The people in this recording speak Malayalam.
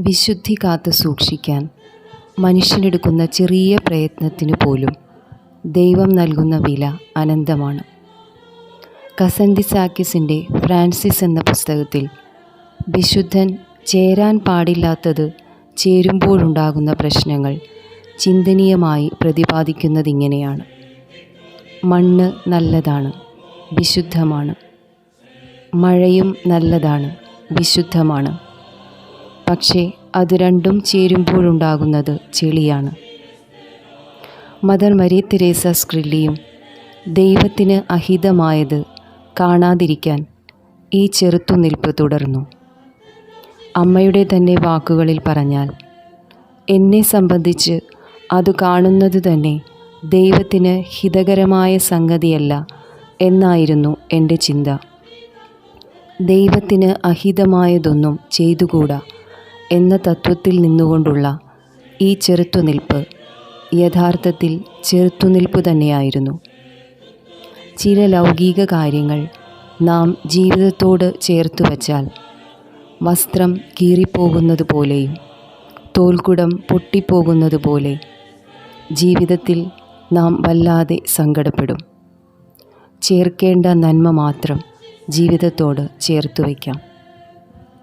വിശുദ്ധി കാത്തു സൂക്ഷിക്കാൻ മനുഷ്യനെടുക്കുന്ന ചെറിയ പ്രയത്നത്തിനു പോലും ദൈവം നൽകുന്ന വില അനന്തമാണ്. കസന്തിസാക്കിസിന്റെ ഫ്രാൻസിസ് എന്ന പുസ്തകത്തിൽ വിശുദ്ധൻ ചേരാൻ പാടില്ലാത്തത് ചേരുമ്പോഴുണ്ടാകുന്ന പ്രശ്നങ്ങൾ ചിന്തനീയമായി പ്രതിപാദിക്കുന്നതിങ്ങനെയാണ്. മണ്ണ് നല്ലതാണ് വിശുദ്ധമാണ്. മഴയും നല്ലതാണ് വിശുദ്ധമാണ്. പക്ഷേ അത് രണ്ടും ചേരുമ്പോഴുണ്ടാകുന്നത് ചെളിയാണ്. മദർ മരി തെരേസ സ്ക്രില്ലിയും ദൈവത്തിന് അഹിതമായത് കാണാതിരിക്കാൻ ഈ ചെറുത്തുനിൽപ്പ് തുടർന്നു. അമ്മയുടെ തന്നെ വാക്കുകളിൽ പറഞ്ഞാൽ എന്നെ സംബന്ധിച്ച് അത് കാണുന്നത് തന്നെ ദൈവത്തിന് ഹിതകരമായ സംഗതിയല്ല എന്നായിരുന്നു എന്റെ ചിന്ത. ദൈവത്തിന് അഹിതമായതൊന്നും ചെയ്തുകൂടാ. എന്ന തത്വത്തിൽ നിന്നുകൊണ്ടുള്ള ഈ ചെറുത്തുനിൽപ്പ് യഥാർത്ഥത്തിൽ ചെറുത്തുനിൽപ്പ് തന്നെയായിരുന്നു. ചില ലൗകിക കാര്യങ്ങൾ നാം ജീവിതത്തോട് ചേർത്ത് വച്ചാൽ വസ്ത്രം കീറിപ്പോകുന്നത് പോലെയും തോൽക്കുടം പൊട്ടിപ്പോകുന്നത് പോലെ ജീവിതത്തിൽ നാം വല്ലാതെ സങ്കടപ്പെടും. ചേർക്കേണ്ട നന്മ മാത്രം ജീവിതത്തോട് ചേർത്ത് വയ്ക്കാം.